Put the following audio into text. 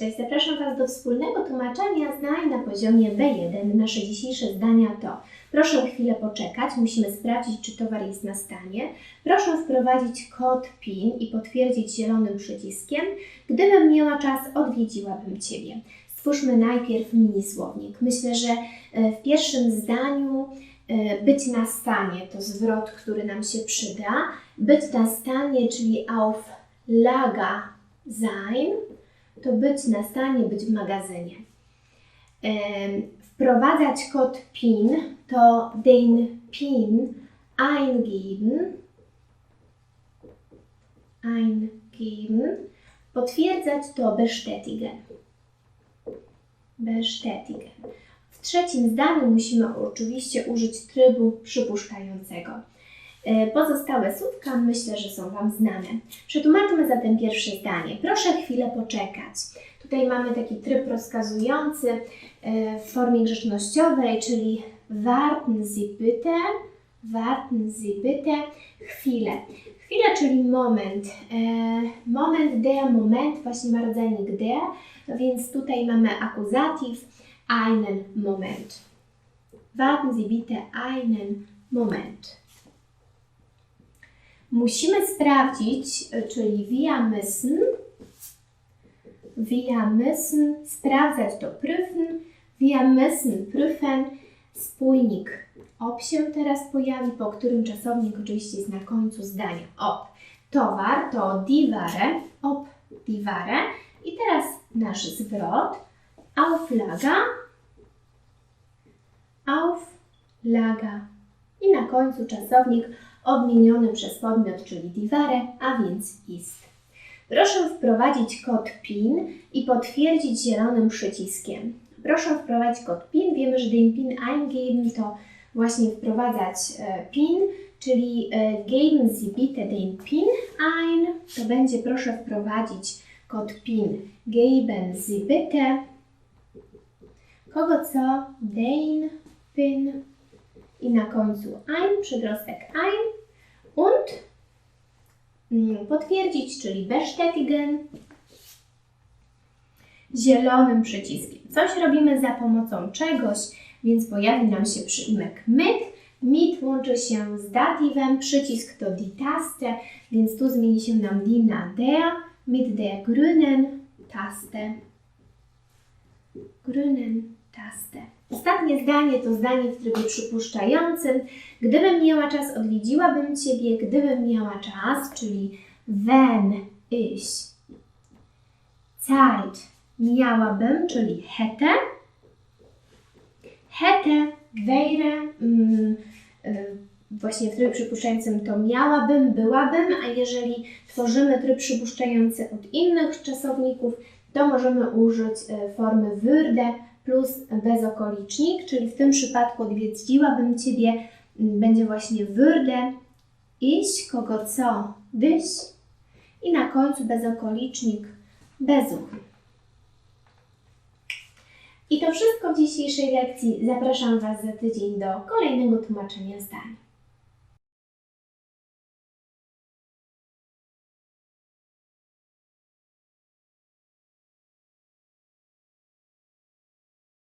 Cześć, zapraszam Was do wspólnego tłumaczenia zdań na poziomie B1. Nasze dzisiejsze zdania to proszę chwilę poczekać, musimy sprawdzić, czy towar jest na stanie. Proszę wprowadzić kod PIN i potwierdzić zielonym przyciskiem. Gdybym miała czas, odwiedziłabym Ciebie. Stwórzmy najpierw mini słownik. Myślę, że e, w pierwszym zdaniu e, być na stanie to zwrot, który nam się przyda. Być na stanie, czyli auf Lager sein to być na stanie, być w magazynie. Wprowadzać kod PIN to den PIN eingeben. Eingeben. Potwierdzać to bestätigen. Bestätigen. W trzecim zdaniu musimy oczywiście użyć trybu przypuszczającego. E, Pozostałe słówka myślę, że są Wam znane. Przetłumaczmy zatem pierwsze zdanie. Proszę chwilę poczekać. Tutaj mamy taki tryb rozkazujący e, w formie grzecznościowej, czyli warten Sie bitte, warten Sie bitte, chwilę. Chwilę, czyli moment. E, Moment, der, moment, właśnie ma rodzajnik der, więc tutaj mamy akuzatyw, einen Moment. Warten Sie bitte einen Moment. Musimy sprawdzić, y, czyli wir müssen, wir müssen sprawdzać to prüfen, wir müssen prüfen, spójnik ob się teraz pojawi, po którym czasownik oczywiście jest na końcu zdania. Ob. Towar to die Ware, ob die Ware. I teraz nasz zwrot, Auflaga, Auflaga. I na końcu czasownik odmieniony przez podmiot, czyli divare, a więc ist. Proszę wprowadzić kod PIN i potwierdzić zielonym przyciskiem. Proszę wprowadzić kod PIN. Wiemy, że den PIN eingeben to właśnie wprowadzać e, PIN, czyli geben Sie bitte den PIN ein. To będzie proszę wprowadzić kod PIN. Geben Sie bitte. Kogo co? Den PIN i na końcu ein, przedrostek ein und mm, potwierdzić, czyli bestätigen zielonym przyciskiem. Coś robimy za pomocą czegoś, więc pojawi nam się przyimek mit. Mit łączy się z datywem, przycisk to die Taste, więc tu zmieni się nam die na der mit der grünen Taste. Grünen Taste. Ostatnie zdanie to zdanie w trybie przypuszczającym. Gdybym miała czas, odwiedziłabym Ciebie. Gdybym miała czas, czyli wenn ich Zeit miałabym, czyli hätte. Hätte, wäre, mm, y, właśnie w trybie przypuszczającym to miałabym, byłabym, a jeżeli tworzymy tryb przypuszczający od innych czasowników, to możemy użyć y, formy würde plus bezokolicznik, czyli w tym przypadku odwiedziłabym Ciebie, m, będzie właśnie würde, iść, kogo co, dyś i na końcu bezokolicznik, bezuch. I to wszystko w dzisiejszej lekcji. Zapraszam Was za tydzień do kolejnego tłumaczenia zdań.